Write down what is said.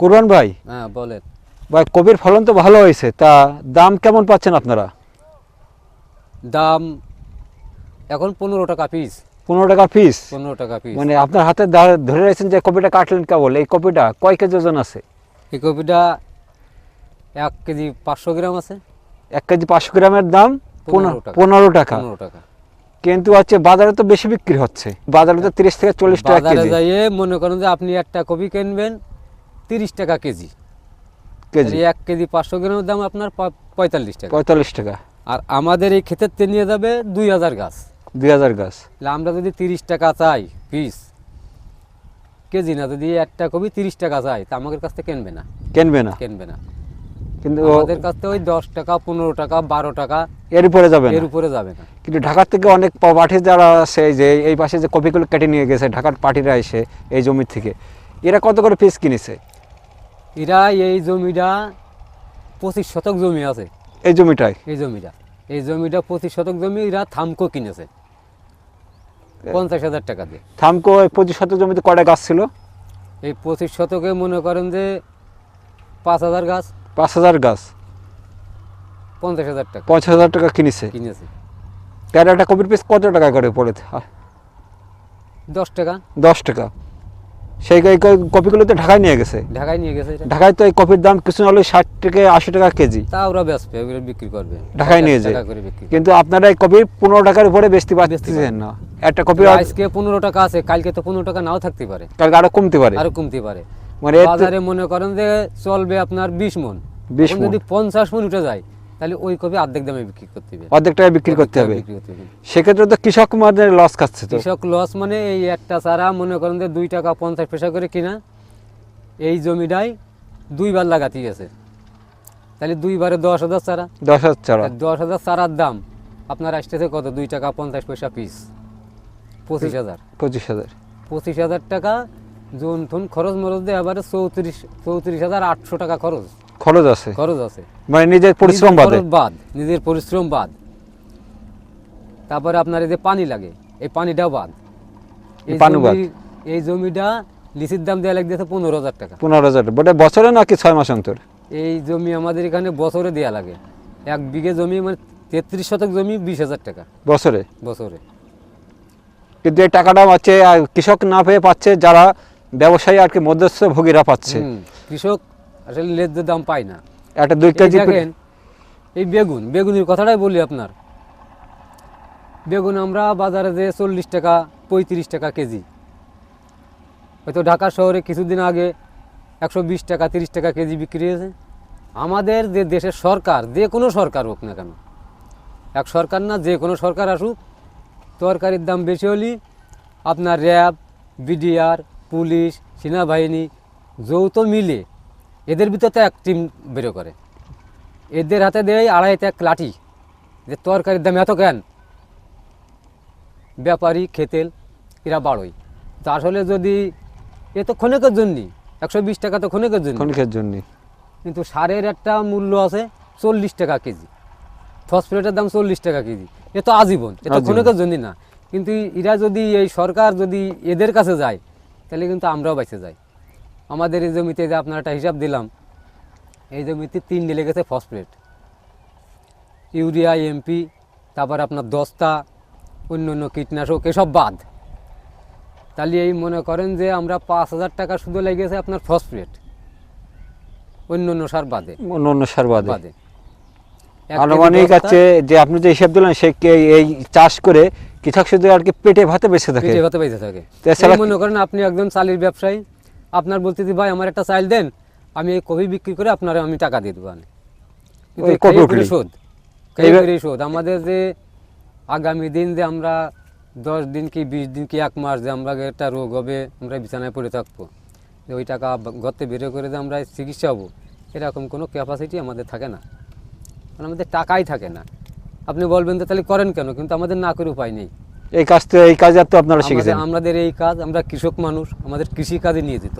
কুরবান ভাই? হ্যাঁ বলেন। ভাই কপির ফলন তো ভালো হয়েছে তা দাম কেমন পাচ্ছেন আপনারা? দাম এখন পনেরো টাকা পিস পনেরো টাকা পিস পনেরো টাকা পিস মানে আপনার হাতে ধরে রয়েছেন যে কপিটা কাটলেন কেবল এই কপিটা কয় কেজি ওজন আছে? এই কপিটা এক কেজি পাঁচশো গ্রাম আছে। এক কেজি পাঁচশো গ্রামের দাম পনেরো টাকা। পনেরো টাকা। পনেরো টাকা। কিন্তু হচ্ছে বাজারে তো বেশি বিক্রি হচ্ছে। বাজারে তো তিরিশ থেকে চল্লিশ টাকা বাজারে যাইয়ে মনে করেন যে আপনি একটা কপি কিনবেন তিরিশ টাকা কেজি। কেজি? এক কেজি পাঁচশো গ্রামের দাম আপনার পঁয়তাল্লিশ টাকা। পঁয়তাল্লিশ টাকা। আর আমাদের এই ক্ষেতের তে নিয়ে যাবে দুই হাজার গাছ। দুই হাজার গাছ। তাহলে আমরা যদি তিরিশ টাকা চাই পিস কেজি না যদি একটা কপি তিরিশ টাকা চাই তা আমাদের কাছ থেকে কিনবে না। কিনবে না। কিনবে না। কিন্তু আমাদের কাছ থেকে ওই দশ টাকা পনেরো টাকা বারো টাকা এর উপরে যাবে এর উপরে যাবে না। কিন্তু ঢাকার থেকে অনেক পাঠি যারা আছে যে এই পাশে যে কপিগুলো কেটে নিয়ে গেছে ঢাকার পাঠিরা এসে এই জমির থেকে এরা কত করে পিস কিনেছে? এরা এই জমিটা পঁচিশ শতক জমি আছে। এই জমিটায় এই জমিটা। এই জমিটা পঁচিশ শতক জমি এরা থামকো কিনেছে। পঞ্চাশ হাজার টাকা দিয়ে। থামকো পঁচিশ শতক জমিতে কটা গাছ ছিল? এই পঁচিশ শতকে মনে করেন যে পাঁচ হাজার গাছ। পাঁচ হাজার গাছ? পঞ্চাশ হাজার টাকা। পঞ্চাশ হাজার টাকা কিনেছে? কিনেছে। তার একটা কপির পিস কত টাকা করে পড়েছে দশ টাকা। দশ টাকা। সেই কপিগুলো তো ঢাকায় নিয়ে গেছে। ঢাকায় নিয়ে গেছে ঢাকায় তো এই কপির দাম কিছু হলে ষাট থেকে আশি টাকা কেজি। তা ওরা বেচবে ওগুলো বিক্রি করবে। ঢাকায় নিয়ে যায়। কিন্তু আপনারা এই কপি পনেরো টাকার উপরে বেচতে পারতেছেন না। একটা কপি আজকে পনেরো টাকা আছে কালকে তো পনেরো টাকা নাও থাকতে পারে। কালকে আরও কমতে পারে। আরও কমতে পারে। মানে বাজারে মনে করেন যে চলবে আপনার বিশ মন। 20 এখন মণ। যদি পঞ্চাশ মন উঠে যায় তাহলে ওই কপি অর্ধেক দামে বিক্রি করতে হবে। অর্ধেক টাকা বিক্রি করতে হবে। সেক্ষেত্রে তো কৃষক মানে লস খাচ্ছে তো। কৃষক লস মানে এই একটা চারা মনে করেন যে দুই টাকা পঞ্চাশ পয়সা করে কিনা এই জমিটাই দুইবার লাগাতে গেছে। তাহলে দুইবারে দশ হাজার চারা দশ হাজার চারা দশ হাজার চারার দাম আপনার আসতেছে কত? দুই টাকা পঞ্চাশ পয়সা পিস পঁচিশ হাজার। পঁচিশ হাজার। পঁচিশ হাজার টাকা জুন থুন খরচ মরচ দিয়ে এবারে চৌত্রিশ চৌত্রিশ হাজার আটশো টাকা খরচ। খরচ আছে। খরচ আছে। মানে নিজের পরিশ্রম বাদে। বাদ নিজের পরিশ্রম বাদ। তারপরে আপনার এই যে পানি লাগে এই পানিটাও বাদ। এই জমি- জমিটা লিচির দাম দেওয়া লাগতেছে পনেরো হাজার টাকা। পনেরো হাজার বটে বছরে নাকি ছয় মাস অন্তর? এই জমি আমাদের এখানে বছরে দেওয়া লাগে। এক বিঘে জমি মানে তেত্রিশ শতক জমি বিশ হাজার টাকা। বছরে? বছরে। কিন্তু এই টাকাটা পাচ্ছে কৃষক না পেয়ে পাচ্ছে যারা ব্যবসায়ী আর কি মধ্যস্থভোগীরা পাচ্ছে। কৃষক আসলে ন্যায্য দাম পায় না। একটা দুই কেজি দেখেন এই বেগুন বেগুনের কথাটাই বলি আপনার। বেগুন আমরা বাজারে যে চল্লিশ টাকা পঁয়ত্রিশ টাকা কেজি। হয়তো ঢাকা শহরে কিছুদিন আগে একশো বিশ টাকা তিরিশ টাকা কেজি বিক্রি হয়েছে। আমাদের যে দেশের সরকার যে কোনো সরকার হোক না কেন এক সরকার না যে কোনো সরকার আসুক তরকারির দাম বেশি হলে আপনার র্যাব বিডিআর পুলিশ সেনাবাহিনী যৌথ মিলে এদের ভিতরে তো এক টিম বেরো করে। এদের হাতে দেয় আড়াই এক লাঠি। যে তরকারির দাম এত কেন? ব্যাপারী খেতেল এরা বাড়োই তা আসলে যদি এ তো ক্ষণিকের জন্যই একশো বিশ টাকা তো ক্ষণিকের জন্য ক্ষণিকের জন্য কিন্তু সারের একটা মূল্য আছে চল্লিশ টাকা কেজি। ফসফেটের দাম চল্লিশ টাকা কেজি। এ তো আজীবন এ তো। ক্ষণিকের জন্য না। কিন্তু এরা যদি এই সরকার যদি এদের কাছে যায় তাহলে কিন্তু আমরাও বেঁচে যাই। আমাদের এই জমিতে যে আপনার একটা হিসাব দিলাম এই জমিতে তিন ঢেলে গেছে ফসফেট ইউরিয়া এমপি তারপর আপনার দস্তা অন্য অন্য কীটনাশক এসব বাদ। তাহলে এই মনে করেন যে আমরা পাঁচ হাজার টাকা শুধু লেগেছে আপনার ফসফেট অন্য অন্য সার বাদে। অন্য অন্য সার বাদে। বাদে। আনুমানিক আছে যে আপনি যে হিসাব দিলেন সে কে- এই চাষ করে কৃষক শুধু আর কি পেটে ভাতে বেঁচে থাকে? পেটে ভাতে বেঁচে থাকে। মনে করেন আপনি একজন চালের ব্যবসায়ী আপনার বলতে ভাই আমার একটা চাল দেন আমি এই কফি বিক্রি করে আপনার আমি টাকা দিয়ে দেবো কিন্তু শোধ শোধ। আমাদের যে আগামী দিন যে আমরা দশ দিন কি বিশ দিন কি এক মাস যে আমরা একটা রোগ হবে আমরা বিছানায় পড়ে থাকব যে ওই টাকা গর্তে বের করে যে আমরা চিকিৎসা হব এরকম কোনো ক্যাপাসিটি আমাদের থাকে না। মানে আমাদের টাকাই থাকে না। আপনি বলবেন তো তাহলে করেন কেন? কিন্তু আমাদের না করে উপায় নেই। এই কাজ তো এই কাজ আর তো আপনারা শিখেছেন। আমাদের আমাদের এই কাজ আমরা কৃষক মানুষ আমাদের কৃষি কাজে নিয়ে যেত